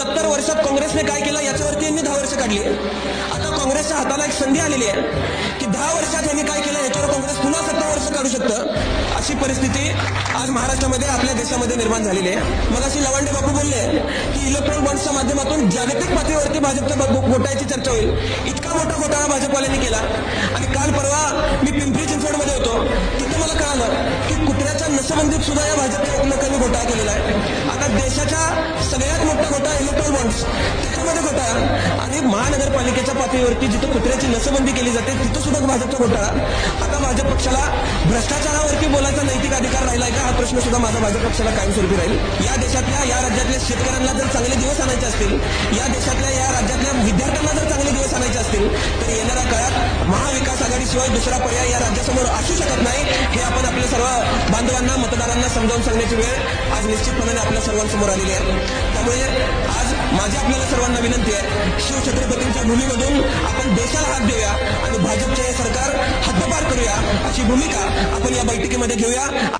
सत्तर वर्षात काँग्रेसने काय केलं याच्यावरती यांनी दहा वर्ष काढली. आता काँग्रेसच्या हाताला एक संधी आलेली आहे की दहा वर्षात यांनी काय केलं याच्यावर काँग्रेस पुन्हा सत्तर वर्ष काढू शकतं. अशी परिस्थिती आज महाराष्ट्रामध्ये आपल्या देशामध्ये निर्माण झालेली आहे. मग अशी लवांडे बापू बोलले की इलेक्ट्रॉनिक बॉन्ड्सच्या माध्यमातून जागतिक पातळीवरती भाजपच्या घोटाळ्याची चर्चा होईल. इतका मोठा घोटाळा भाजपवाल्यांनी केला. आणि काल परवा मी पिंपरी चिंचवडमध्ये होतो. तिथे मला कळालं की कुत्र्याच्या नसबंदीत सुद्धा या भाजपच्या लोकांनी घोटाळा केलेला आहे. आता देशाच्या सगळ्यात मोठा घोटाळा इलेक्ट्रॉनिक बॉन्ड्स त्याच्यामध्ये घोटाळा. आणि महानगरपालिकेच्या पातळीवरती जिथं कुत्र्याची नसबंदी केली जाते तिथं सुद्धा भाजपचा घोटाळा. आता भाजप पक्षाला भ्रष्टाचारावरती बोलायचा नैतिक अधिकार राहिलाय का? हा प्रश्न सुद्धा माझा भाजप पक्षाला कायमस्वरूपी राहील. या देशातल्या या राज्यातल्या शेतकऱ्यांना जर चांगले दिवस आणायचे असतील या देशातल्या या राज्यातल्या विद्यार्थ्यांना जर चांगले दिवस आणायचे असतील तर येणाऱ्या काळात महाविकास आघाडीशिवाय दुसरा पर्याय या राज्यासमोर असू शकत नाही. हे आपण बांधवांना मतदारांना समजावून सांगण्याची वेळ आज निश्चितपणाने आपल्या सर्वांसमोर आलेली आहे. त्यामुळे आज माझी आपल्याला सर्वांना विनंती आहे शिवछत्रपतींच्या भूमीमधून आपण देशाला हात देऊया आणि भाजपचे हे सरकार हद्दपार करूया अशी भूमिका आपण या बैठकीमध्ये घेऊया.